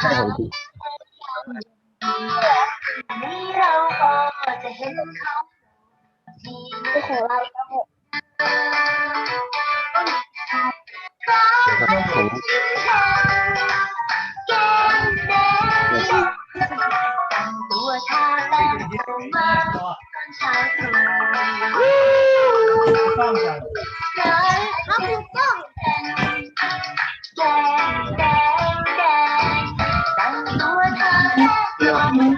ใช่ของจริงเราก็จะเห็นเขาที่เป็นของเราทั้งหมดนะครับของแก้มแดงแต่งตัวทาแป้งผมมาตอนเช้าตรู่ต้อง ป้ง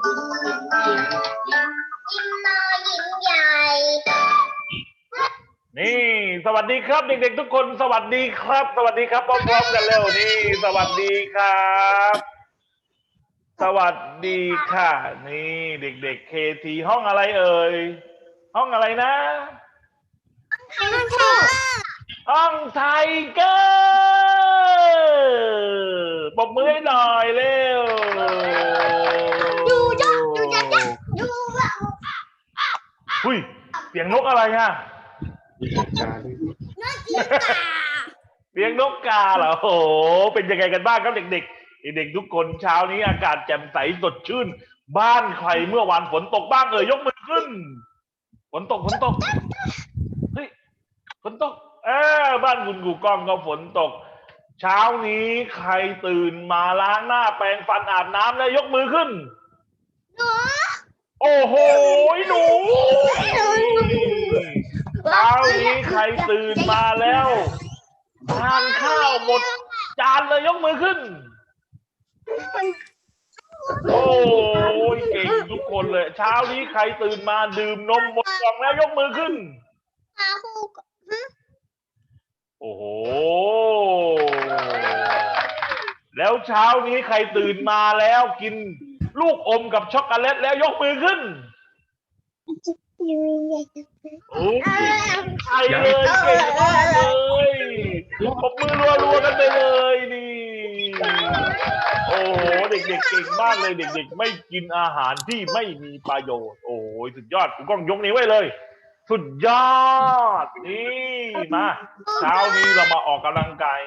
ย์ก็ยิ้มยิ้มยิ้มยิ้มยิ้มน้อยยิ้มใหญ่นี่ สวัสดีครับ เด็กๆทุกคน สวัสดีครับ สวัสดีครับพร้อมๆกันเร็วนี่สวัสดีครับ สวัสดีค่ะ นี่เด็กๆเคทีห้องอะไรเอ่ยห้องอะไรนะห้องไทเกอร์ปรบมือให้หน่อยเร็ว ดูจ้ะดูจ้ะจ้ะดูว่า หุ้ย เสียงนกอะไรฮะมีเหตุการณ์ด้วยเลี้ยงนกกาเหรอโอ้โหเป็นยังไงกันบ้างครับเด็กๆ เด็กๆทุกคนเช้านี้อากาศแจ่มใสสดชื่น บ้านใครเมื่อวานฝนตกบ้างเอ่ยยกมือขึ้น ฝนตกฝนตกเฮ้ยฝนตก เออบ้านคุณกูกล้องก็ฝนตก เช้านี้ใครตื่นมาล้างหน้าแปรงฟันอาบน้ำแล้วยกมือขึ้น โอ้โหหนูเช้านี้ใครตื่นมาแล้วทานข้าวหมดจานเลยยกมือขึ้น โอ้ยเก่งทุกคนเลย เช้านี้ใครตื่นมาดื่มนมหมดกล่องแล้วยกมือขึ้น โอ้โห แล้วเช้านี้ใครตื่นมาแล้วกิน ลูกอมกับช็อกโกแลตแล้วยกมือขึ้นโอ้ยใช่เลยเก่งมากเลยปบมือรัวๆกันไปเลยนี่ โอ้โหเด็กๆเก่งมากเลยเด็ก ๆ ไม่กินอาหารที่ไม่มีประโยชน์ โอ้ยสุดยอดกูกล้องยกนิ้ไว้เลย สุดยอดนี่มาเช้านี้เรามาออกกำลังกาย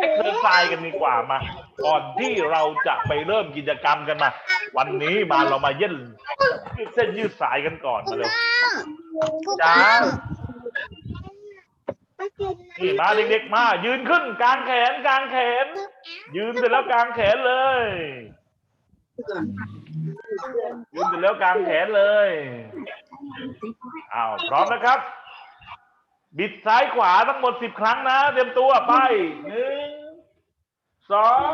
เอ็กซ์เซอร์ไซส์กันดีกว่ามา ก่อนที่เราจะไปเริ่มกิจกรรมกันมา วันนี้มาเรามาเย็นยืดเส้นยืดสายกันก่อนมาเร็วจ้านี่มาเด็กๆมา ยืนขึ้นกลางแขนกลางแขน ยืนเสร็จแล้วกลางแขนเลยยืนเสร็จแล้วกลางแขนเลยอ้าวพร้อมนะครับ บิดซ้ายขวาทั้งหมดสิบครั้งนะเตรียมตัวไปหนึ่งสอง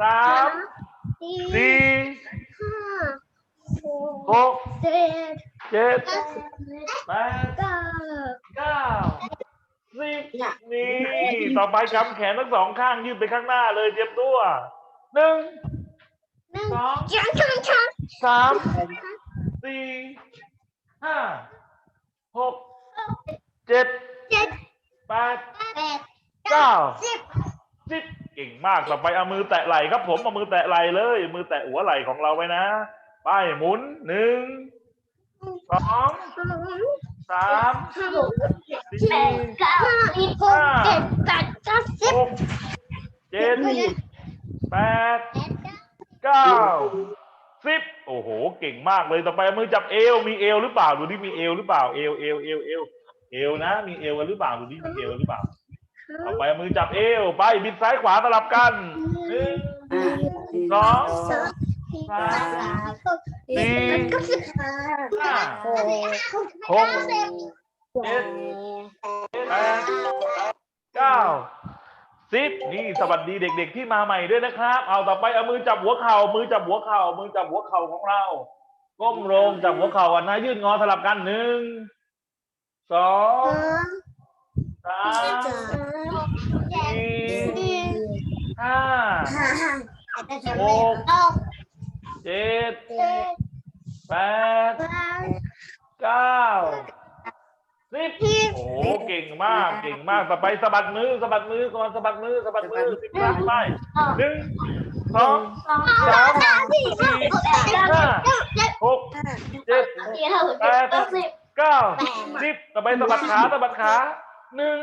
สามสี่หกเจ็ดเจ็ดแปดเก้าสิบนี่ต่อไปกำแขนทั้งสองข้างยืดไปข้างหน้าเลยเตรียมตัวหนึ่งสองสามสี่ห้าหก เจ็ดเจ็ดแปดแปดเก้าสิบสิบเก่งมากต่อไปเอามือแตะไหล่ครับผมเอามือแตะไหล่เลย มือแตะหัวไหล่ของเราไว้นะไปหมุนหนึ่งสองสองสสามห้าหกสี่แปดเก้าสิบหกเจ็ดแปดเก้าสิบหกเจ็ดแปดเก้าสิบโอ้โห เก่งมากเลยต่อไปเอามือจับเอวมีเอวหรือเปล่าดูดิมีเอวหรือเปล่าเอวเอวเอวเอว เอวนะ มีเอวกันหรือเปล่าดูดิมีเอวหรือเปล่าต่อไปเอามือจับเอวไปบิดซ้ายขวาสลับกันหนึ่งสองสองสามสี่เก้าสิบห้าห้าหกหกเจ็ดแปดเก้าสิบนี่สวัสดีเด็ก ๆ ที่มาใหม่ด้วยนะครับ เอาต่อไปเอามือจับหัวเข่ามือจับหัวเข่ามือจับหัวเข่าของเราก้มลงจับหัวเข่ากันนะยื่นงอสลับกันหนึ่ง สองสามสี่ห้าหกเจ็ดแปดเก้าสิบโอ้เก่งมากเก่งมากต่อไปสะบัดมือสะบัดมือก่อนสะบัดมือสะบัดมือสิบครั้งไปหนึ่งสองสามสี่ห้าหกเจ็ดแปด เก้าสิบต่อไปสะบัดขาสะบัดขาหนึ่ง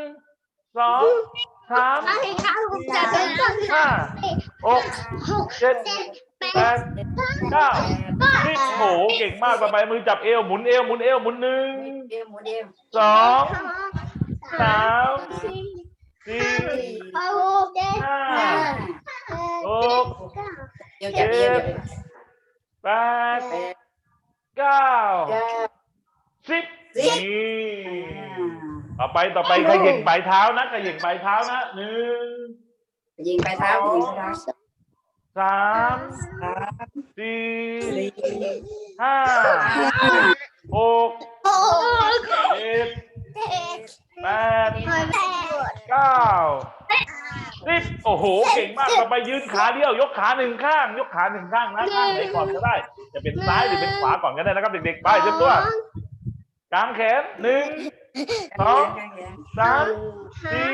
สองสามห้าหกเจ็ดแปดเก้าสิบโหเก่งมากต่อไปมือจับเอวหมุนเอวหมุนเอวหมุนหนึ่งสองสามสี่ห้าหกเจ็ดแปดเก้า สิบนี่ต่อไปต่อไปขย่งปลายเท้านะขย่งปลายเท้านะหนึ่งยิงไปเท้ายิงไปเท้าสามสี่ห้าหกเจ็ดแปดเก้าสิบโอ้โห เก่งมากต่อไปยืนขาเดียวยกขาหนึ่งข้าง ยกขาหนึ่งข้างนะข้างไหนก่อนก็ได้ จะเป็นซ้ายหรือเป็นขวาก่อนก็ได้นะครับเด็กๆไปเตรียมตัว กางแขนหนึ่งสองสามสี่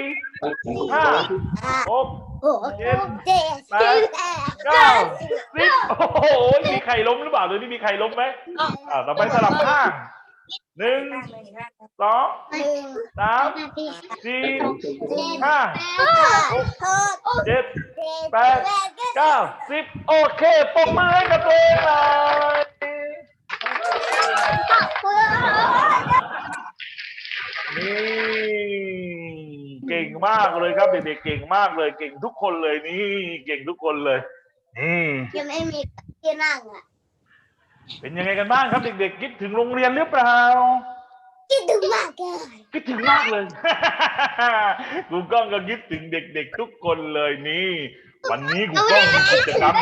ห้าหกเจ็ดแปดเก้าสิบโอ้โหมีใครล้มหรือเปล่าหรือนี่มีใครล้มไหมอ่าต่อไปสลับข้างหนึ่งสองสามสี่ห้าหกเจ็ดแปดเก้าสิบโอเคปมมือให้กับตัวเองหน่อย นี่เก่งมากเลยครับเด็กๆเก่งมากเลย เก่งทุกคนเลยนี่ เก่งทุกคนเลยนี่ยังไม่มีที่นั่งอะเป็นยังไงกันบ้างครับ เด็กๆคิดถึงโรงเรียนหรือเปล่าคิดถึงมากเลยคิดถึงมากเลยกูกล้องก็คิดถึงเด็ก ๆ ทุกคนเลยนี่ วันนี้กูกล้องมีกิจกรรม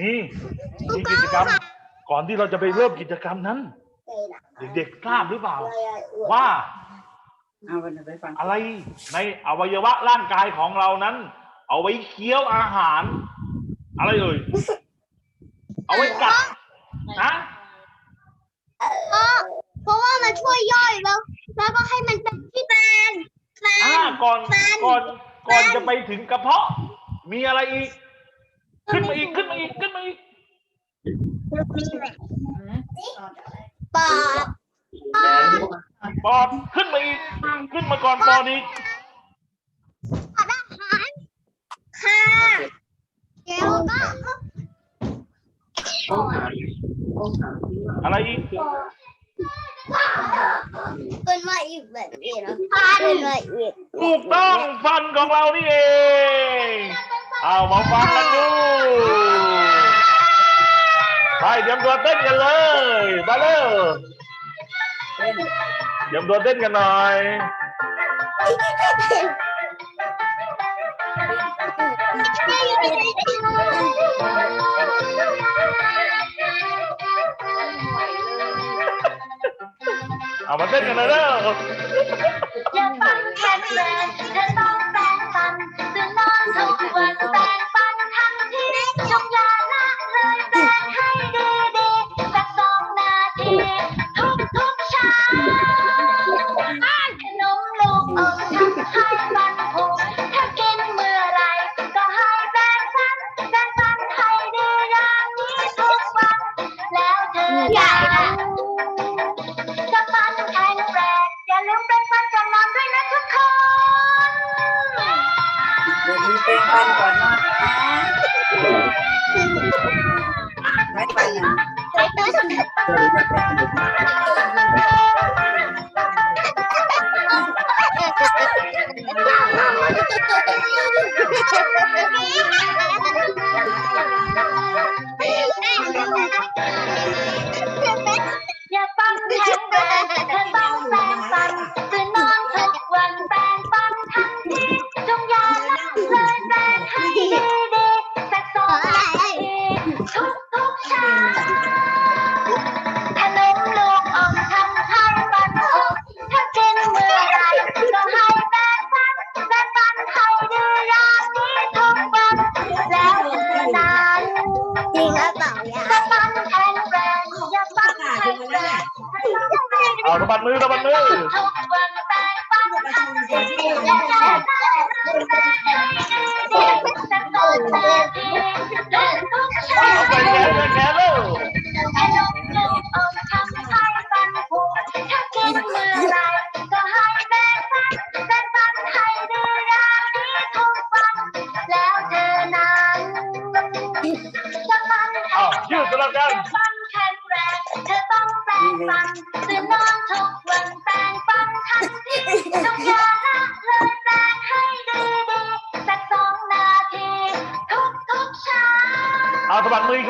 นี่มีกิจกรรม ก่อนที่เราจะไปเริ่มกิจกรรมนั้น เด็กๆทราบหรือเปล่า ว่าเอาวันไปฟังอะไรในอวัยวะร่างกายของเรานั้น เอาไว้เคี้ยวอาหาร อะไรเอ่ยเอาไว้กัดนะเพราะว่ามันช่วยย่อยแล้ว แล้วก็ให้มันเป็นที่แบนแบอ่านก่อนก่อนก่อนจะไปถึงกระเพาะ มีอะไรอีก ขึ้นมาอีกขึ้นมาอีกขึ้นมาอีก ปากปอดขึ้นมาอีกขึ้นมาก่อนปอดอีกค่ะแล้วก็อะไรอีกเป็นมาอีกแบบนี้นะเป็นมาอีกถูกต้องฟันของเรานี่เองเอามาฟังกันดู ไปเตรียมตัวเต้นกันเลยมาเลยเต้นเตรียมตัวเต้นกันหน่อย เอามาเต้นกันเลยเด้อ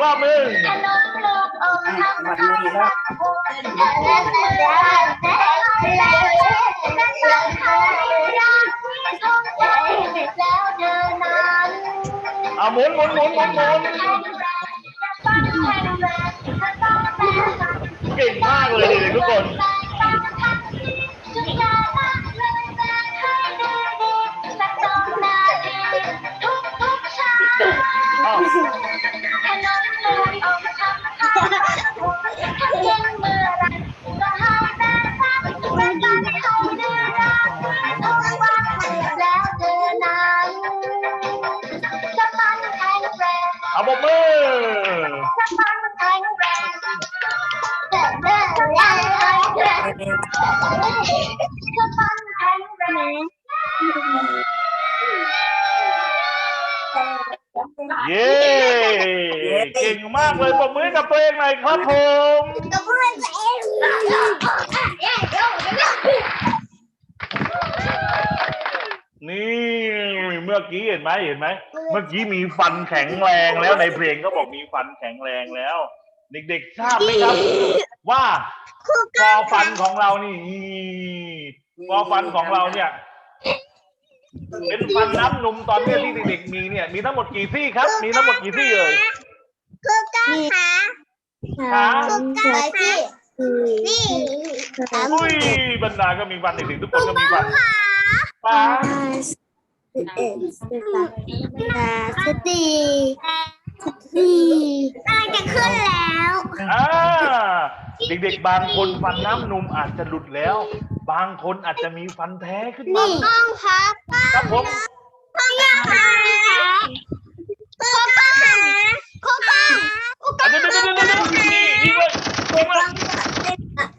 อบหนึ่งเอาหมุนหมุนหมุนหมุนหมุน ไหมเห็นไหมเมื่อกี้มีฟันแข็งแรงแล้วในเพลงก็บอกมีฟันแข็งแรงแล้ว เด็กๆทราบไหมครับ ว่าคอฟันของเรานี่คอฟันของเราเนี่ย เป็นฟันน้ำนมตอนเนี้ยที่เด็กๆมีเนี่ยมีทั้งหมดกี่ซี่ครับ มีทั้งหมดกี่ซี่เอ่ยคือก้าขาขาคือก้าขานี่สามอุ้ยบรรดาก็มีฟันเด็กๆทุกคนก็มีฟันป้า สิบเอ็ดสิบสองสิบสี่สิบสี่น่าจะขึ้นแล้วอ่าเด็กๆ บางคนฟันน้ำนมอาจจะหลุดแล้ว บางคนอาจจะมีฟันแท้ขึ้นมานี่ต้องครับครับผมพ่อยาขาโคก้าขาโคก้าอะเดี๋ยวเดี๋ยวเดี๋ยวเดี๋ยวนี่นี่เลยนี่เลย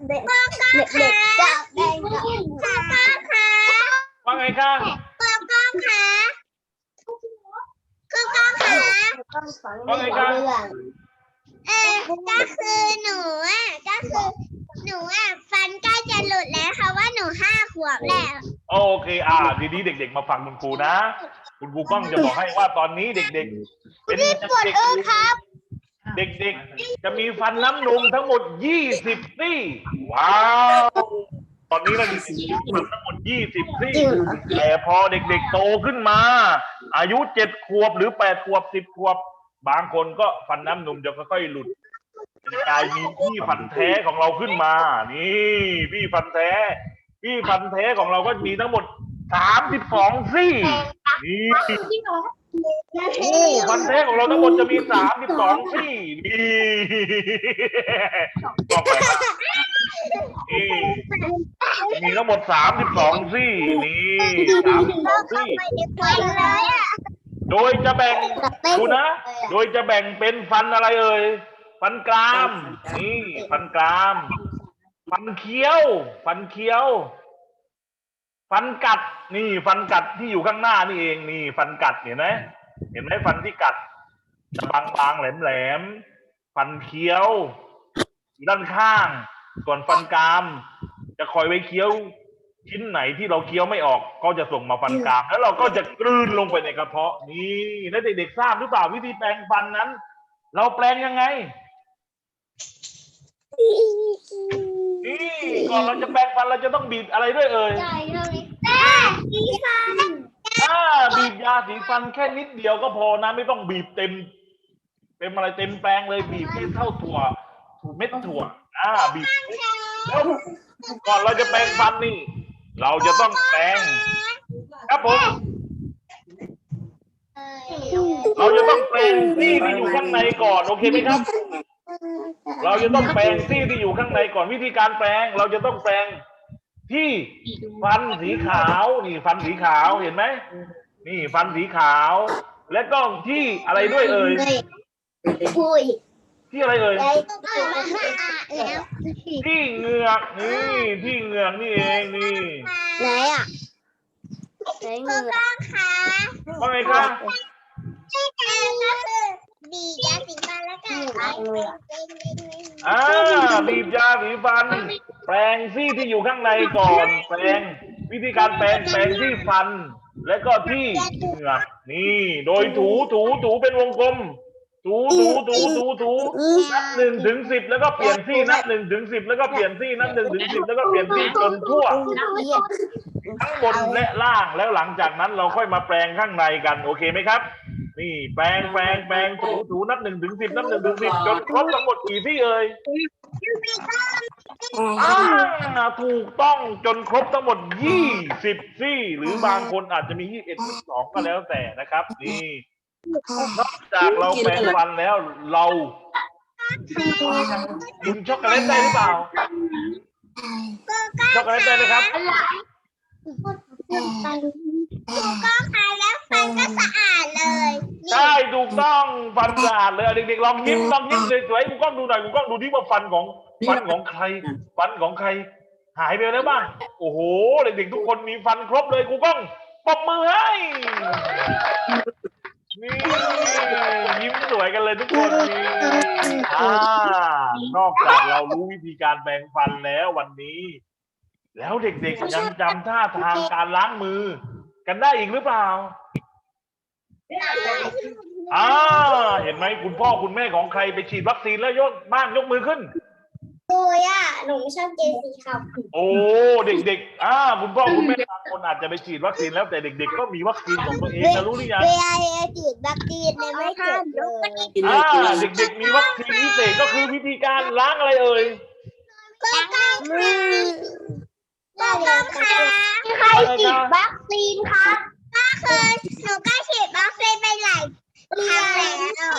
เด็กเด็กเด็กจับแดงโค ก้าขาว่าไงคะโคก้าขาโคก้าขาว่าไงคะเออก็คือหนูอะก็คือหนูอะฟันใกล้จะหลุดแล้วค่ะว่าหนูห้าขวบแล้ว โอเคอ่าทีนี้เด็ก ๆ มาฟังคุณครูนะ คุณครูก้องจะบอกให้ว่าตอนนี้เด็กๆ เป็นปวดเออครับ เด็กๆ จะมีฟันน้ำนมทั้งหมด 20 ซี่ ว้าว ตอนนี้เรามีฟันทั้งหมด20ซี่แต่พอเด็กๆโตขึ้นมา อายุ7ขวบหรือ8ขวบ10ขวบ บางคนก็ฟันน้ำนมจะค่อยๆหลุดกลายมีพี่ฟันแท้ของเราขึ้นมา นี่พี่ฟันแท้ พี่ฟันแท้ของเราก็มีทั้งหมด32ซี่นี่โอ้ฟัน แท้ของเราทั้งหมดจะมี32ซี่นี่บอกเลยครับนี่มีทั้งหมด32ซี่นี่32ซี่ไปเลยอ่โดยจะแบ่งดูนะ โดยจะแบ่งเป็นฟันอะไรเอ่ยฟันกราม นี่ ฟันกราม ฟันเคี้ยว ฟันเคี้ยว ฟันกัดนี่ฟันกัดที่อยู่ข้างหน้านี่เองนี่ฟันกัดเห็นไหมเห็นไหมฟันที่กัดจะบางๆแหลมๆฟันเคี้ยวอยู่ด้านข้างส่วนฟันกราม จะคอยไว้เคี้ยวชิ้นไหนที่เราเคี้ยวไม่ออก ก็จะส่งมาฟันกราม แล้วเราก็จะกลืนลงไปในกระเพาะนี่แล้วเด็กๆทราบหรือเปล่าวิธีแปรงฟันนั้น เราแปรงยังไง นี่ก่อนเราจะแปรงฟันเราจะต้องบีบอะไรด้วยเอ่ยใจเลยแม่ดีฟันอ่าบีบยาสีฟันแค่นิดเดียวก็พอนะไม่ต้องบีบเต็ม เต็มอะไรเต็มแปรงเลยบีบแค่เท่าถั่วถั่วเม็ดถั่ว อ่าบีบแล้วก่อนเราจะแปรงฟันนี่ เราจะต้องแปรงครับผมเราจะต้องแปรงซี่ที่อยู่ข้างในก่อนโอเคไหมครับ เราจะต้องแปรงซี่ที่อยู่ข้างในก่อนวิธีการแปรงเราจะต้องแปรงที่ฟันสีขาวนี่ฟันสีขาวเห็นไหมนี่ฟันสีขาว และก็ที่อะไรด้วยเอ่ยคุยที่อะไรเอ่ยใจก็มาสะอาดแล้วที่เหงือกนี่ที่เหงือกนี่เองนี่ไหนอะไหนมือต้องขาว่าไงคะ ใช่แต่ก็คือดียาสีฟันแล้วก็ไอ้มืออ่าบีบยาสีฟัน แปรงซี่ที่อยู่ข้างในก่อน แปรงวิธีการแปรงแปรงที่ฟัน และก็ที่เหงือกนี่ โดยถูถูถูเป็นวงกลม ถูถูถูถูถูนับหนึ่งถึงสิบแล้วก็เปลี่ยนซี่นับหนึ่งถึงสิบแล้วก็เปลี่ยนซี่นับหนึ่งถึงสิบแล้วก็เปลี่ยนซี่จนทั่วทั้งบนและล่างแล้วหลังจากนั้นเราค่อยมาแปรงข้างในกัน โอเคไหมครับ นี่แปรงแปรงแปรงถูถูนับหนึ่งถึงสิบนับหนึ่งถึงสิบจนครบทั้งหมดกี่ที่เอ่ยอ่าถูกต้องจนครบทั้งหมดยี่สิบซี่ หรือบางคนอาจจะมียี่สิบเอ็ดยี่สิบสองก็แล้วแต่นะครับ นี่นอกจากเราแปรงฟันแล้วเรากินช็อกโกแลตได้หรือเปล่าช็อกโกแลตได้ไหมครับ ก็คายแล้วฟันก็สะอาดเลยใช่ถูกต้องฟันสะอาดเลยอะเด็กๆลองยิ้มลองยิ้มสวยๆกูกล้องดูหน่อยกูกล้องดูที่ว่าฟันของฟันของใคร ฟันของใคร หายไปแล้วบ้างโอ้โหเด็กๆทุกคนมีฟันครบเลยกูกล้องปรบมือให้นี่ยิ้มสวยกันเลยทุกคนนี่อ่านอกจากเรารู้วิธีการแปรงฟันแล้ววันนี้ แล้วเด็กๆยังจำท่าทางการล้างมือ กันได้อีกหรือเปล่าอ่าเห็นไหมคุณพ่อคุณแม่ของใครไปฉีดวัคซีนแล้วยกบ้างยกมือขึ้นโอ้ยอะหนูไม่ชอบเจนสีขาวโอ้เด็กๆอ่าคุณพ่อคุณแม่บางคนอาจจะไปฉีดวัคซีนแล้วแต่เด็กๆก็มีวัคซีนของตัวเองนะรู้หรือยังเวลาฉีดวัคซีนเนี่ยไม่เจ็บเลยกินเลอ่ายกินเลยเด็กๆมีวัคซีนพิเศษก็คือวิธีการล้างอะไรเอ่ยก็ต้อ งค่ะก็ต้องค่ะใครฉีดวัคซีนครับก็คือหนูก็ฉีดวัคซีนไปหลายครั้งแล้ว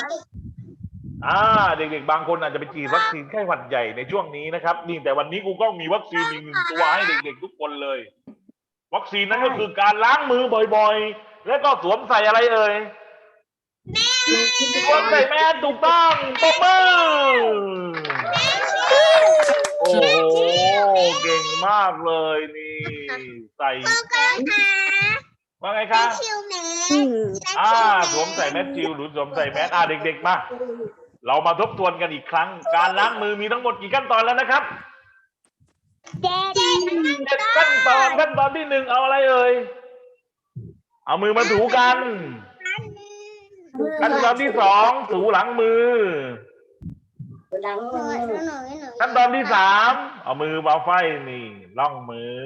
อ่าเด็กๆบางคนอาจจะไปฉีดวัคซีนไข้หวัดใหญ่ในช่วงนี้นะครับนี่แต่วันนี้กูก็มีวัคซีนอีกหนึ่งตัวให้เด็กๆทุกคนเลย วัคซีนนั้นก็คือการล้างมือบ่อยๆ แล้วก็สวมใส่อะไรเอ่ยสวมใส่แมสถูกต้องปรบมือ โอ้โห เก่งมากเลยนี่ ใส่ก็ค่ะว่าไงคะคิวแมสอ่าสวมใส่แมสจิลหรือสวมใส่แมสอ่าเด็กๆมา เรามาทบทวนกันอีกครั้ง การล้างมือมีทั้งหมดกี่ขั้นตอนแล้วนะครับเจ็ดเจ็ดขั้นตอนขั้นตอนที่หนึ่งเอาอะไรเอ่ย เอามือมาถูกัน ขั้นตอนที่สองถูหลังมือ ล้างหมืนูหนูหนูขั้นตอนที่สามเอามือมาไฟนี่ล่องมือ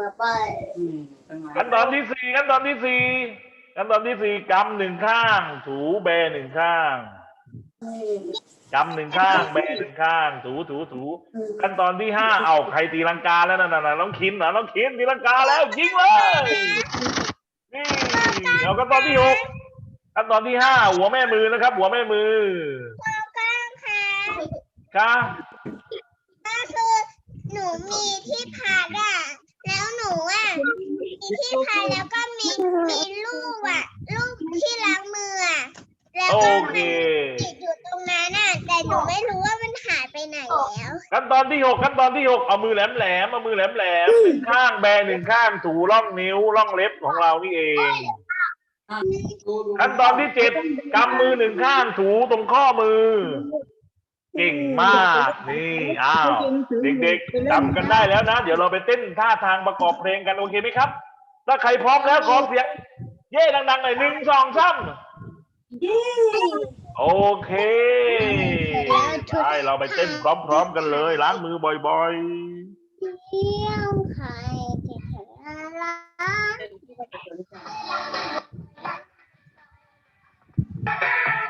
มาป้ายอืมขั้นตอนที่สี่ขั้นตอนที่สี่ขั้นตอนที่สี่กำหนึ่งข้าง ถูแบหนึ่งข้างกำหนึ่งข้างแบหนึ่งข้าง ถูถูถูขั้นตอนที่ห้าเอาใครตีลังกาแล้วนั่นน่ะน้องคินนะน้องคินตีลังกาแล้วยิงเลยนี่เอาขั้นตอนที่หกขั้นตอนที่ห้าหัวแม่มือนะครับ หัวแม่มือ คะก็คือหนูมีที่พักอะแล้วหนูอะมีที่พักแล้วก็มีมีรูปอะรูปที่ล้างมืออะแล้วก็มันติดอยู่ตรงนั้นอะแต่หนูไม่รู้ว่ามันหายไปไหนแล้วขั้นตอนที่หกขั้นตอนที่หกเอามือแหลมแหลมเอามือแหลมแหลมหนึ่งข้างแบนหนึ่งข้างถูร่องนิ้วร่องเล็บของเรานี่เอง ขั้นตอนที่เจ็ดกำมือหนึ่งข้างถูตรงข้อมือ เก่งมากนี่อ้าวเด็กๆจำกันได้แล้วนะ เดี๋ยวเราไปเต้นท่าทางประกอบเพลงกันโอเคไหมครับ ถ้าใครพร้อมแล้วขอเสียงเย่ดังๆหน่อยหนึ่งสองสามโอเคใช่เราไปเต้นพร้อมๆกันเลยล้างมือบ่อยๆเที่ยวไข่เห็นอะ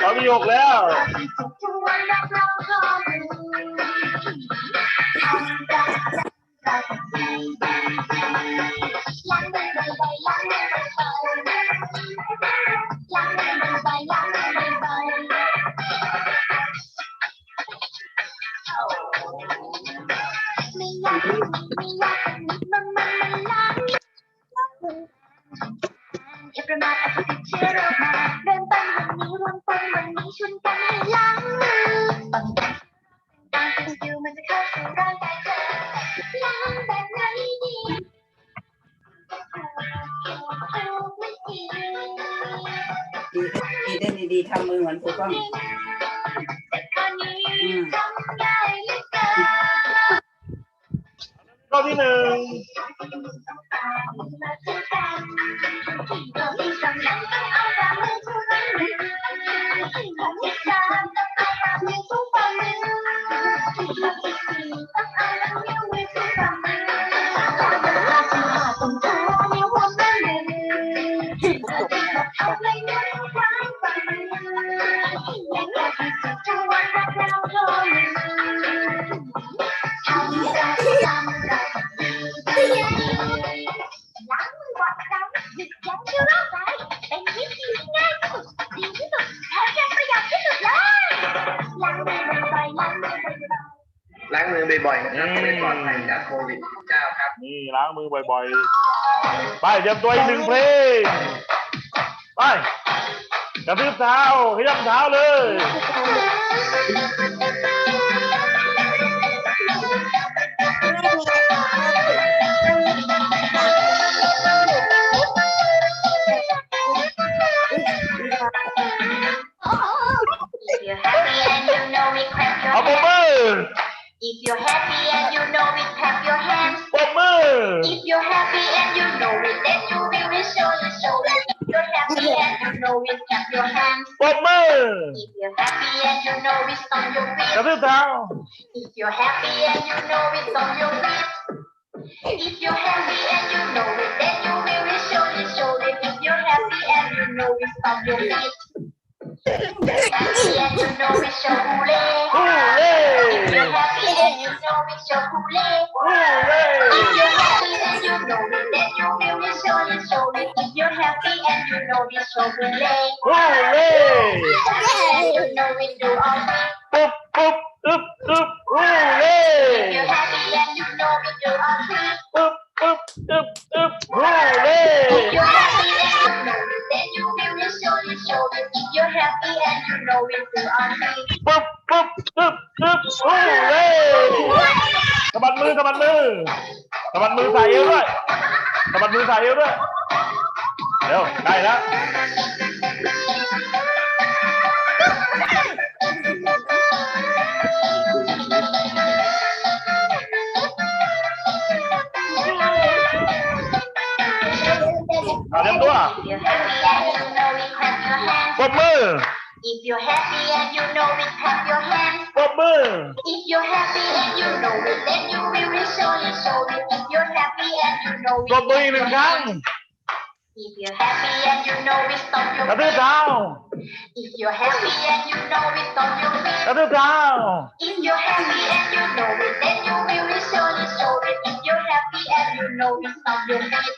เอาไปยกแล้ว ข้อที่หนึ่ง บ่อยๆ ไปเตรียมตัวอีกหนึ่งเพลง ไปกระพริบเท้าขยับเท้าเลยเอาบมือ If you're happy and is. If you're happy and you know it's on your feet. Down. If you're happy and you know it's on your feet. If you're happy and you know it, then you will it, show it, show it. If you're happy and you know it's on your feet. Happy and you know it's your hooray. Hooray. If you're happy and you know it's your hooray. If you're happy and you know it, then you will it, show it, show it. window is open late. Hooray! There's no window open. Oop, oop, oop, oop, hooray! You're happy and you know window open. Oop, oop, oop, oop, hooray! You're happy and you know it, then you will be so you show it. You're happy and you know window open. Oop, oop, oop, oop, hooray! สะบัดมือสะบัดมือสะบัดมือใส่เอวด้วยสะบัดมือใส่เอวด้วย กหนึ่งครั้ง if you're happy and you know it, stomp กระ your ทืบ feet. เท้า If you're happy and you know it, stomp your feet. กระทืบเท้า If you're happy and you know it, then you will be surely show it. If you're happy and you know it, stomp your feet.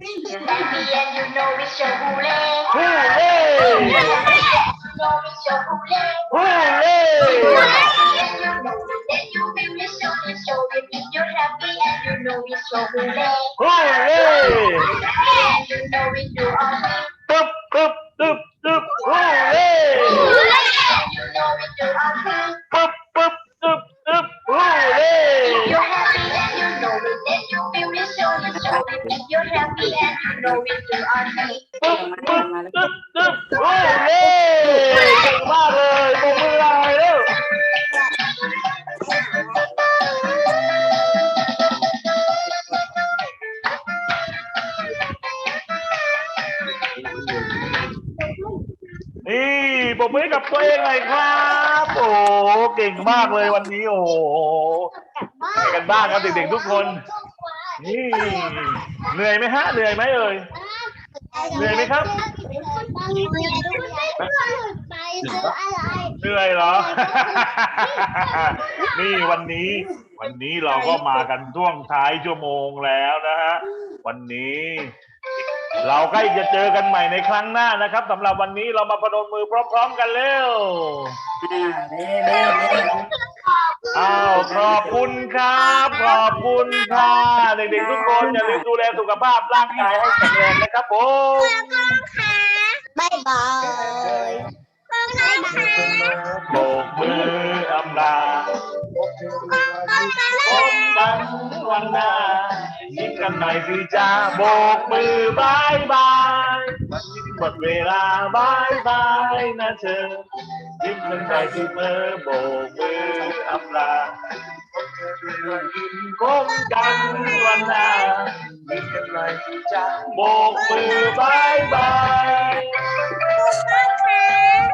If you're happy and you know it, show hooray. ฮูเล่ If you're happy and you know it, show hooray. ฮูเล่ If you're happy and you know it, then happy and you know it, show hooray. ฮูเล่ And you know it, you are me. ตึ๊บตึ๊บตึ๊บตึ๊บฮูเล่ And you know it, you are me. ปึ๊บปึ๊บตึ๊บตึ๊บฮูเล่ If you're happy and you know it, then you will be surely show it. If you're happy and you know it, you are me. ปึ๊บปึ๊บตึ๊ เองหน่อยครับ โอ้โหเก่งมากเลยวันนี้โอ้โหไปกันบ้างครับเด็กๆทุกคน นี่เหนื่อยไหมฮะเหนื่อยไหมเอ่ยเหนื่อยไหมครับไปซื้ออะไรเหนื่อยเหรอ นี่วันนี้ วันนี้เราก็มากันช่วงท้ายชั่วโมงแล้วนะฮะวันนี้ เราใกล้จะเจอกันใหม่ในครั้งหน้านะครับสำหรับวันนี้เรามาประนมมือพร้อม ๆ กันเร็วอ่าเร็วเร็วเร็วอ้าวขอบคุณครับขอบคุณค่ะเด็กๆทุกคนอย่าลืมดูแลสุขภาพร่างกายให้แข็งแรงนะครับผมบายบาย บายบายโบกมืออำลาพบกันวันหน้ายิ้มกันหน่อยสิจ้าโบกมือบายบายวันดีหมดเวลาบายบายนะเธอยิ้มกันหน่อยสิเมื่อโบกมืออำลาพบกันวันหน้ายิ้มกันหน่อยสิจ้าโบกมือบายบายบาย